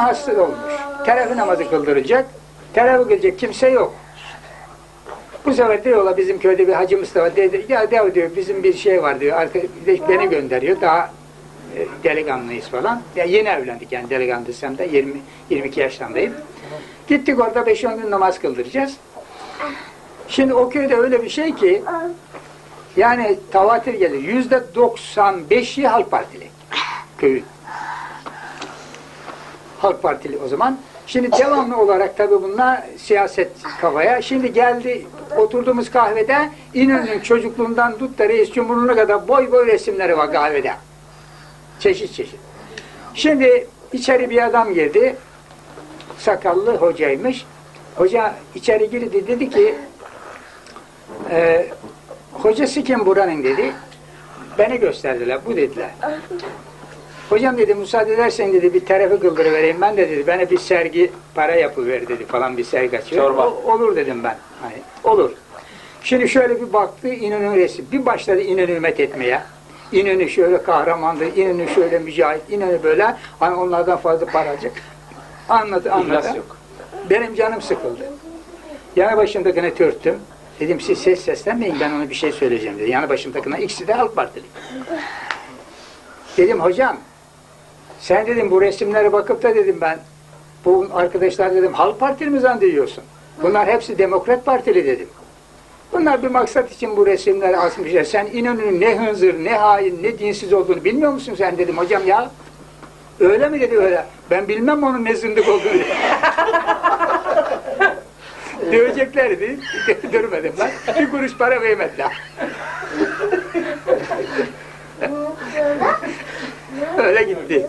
Ama hasta olmuş. Teravih namazı kıldıracak. Teravih kılacak kimse yok. Bu sefer diyorlar bizim köyde bir Hacı Mustafa dedi, ya dev diyor bizim bir şey var diyor, arka, beni gönderiyor daha e, delikanlıyız falan. Ya yeni evlendik yani delikanlı desem de 20, 22 yaşlarındayım. Gittik orada 5-10 gün namaz kıldıracağız. Şimdi o köyde öyle bir şey ki yani tavatir gelir. Yüzde 95'i Halk Partili köyün. Halk Partili o zaman. Şimdi devamlı olarak tabii bunlar siyaset kafaya. Şimdi geldi oturduğumuz kahvede İnönü'nün çocukluğundan tut da reis cumhuruna kadar boy boy resimleri var kahvede. Çeşit çeşit. Şimdi içeri bir adam girdi. Sakallı hocaymış. Hoca içeri girdi dedi ki e, hocası kim buranın dedi. Beni gösterdiler. Bu dediler. Hocam dedi müsaade edersen dedi bir tarafı kıldırıvereyim ben de dedi. Bana bir sergi para yapıver dedi falan bir sergi açıyor. Çorba. O- olur dedim ben. Hani, olur. Şimdi şöyle bir baktı İnönü resim. Bir başladı İnönü met etmeye. İnönü şöyle kahramandı, İnönü şöyle mücahit, İnönü böyle. Hani onlardan fazla para alacak. Anladı, anladı. İhlas yok. Benim canım sıkıldı. Yanı başımdakine törttüm. Dedim siz ses seslenmeyin ben ona bir şey söyleyeceğim dedi. Yanı başımdakine ikisi de Halk Partili. Dedim hocam sen dedim bu resimlere bakıp da dedim ben bu arkadaşlar dedim Halk Partili mi zannediyorsun? Bunlar hepsi Demokrat Partili dedim. Bunlar bir maksat için bu resimleri asmışlar. Sen İnönü'nün ne hınzır, ne hain, ne dinsiz olduğunu bilmiyor musun sen dedim hocam ya. Öyle mi dedi öyle. Ben bilmem onun ne zındık olduğunu. Döveceklerdi. Dövmedim lan. Bir kuruş para vermediler. 对。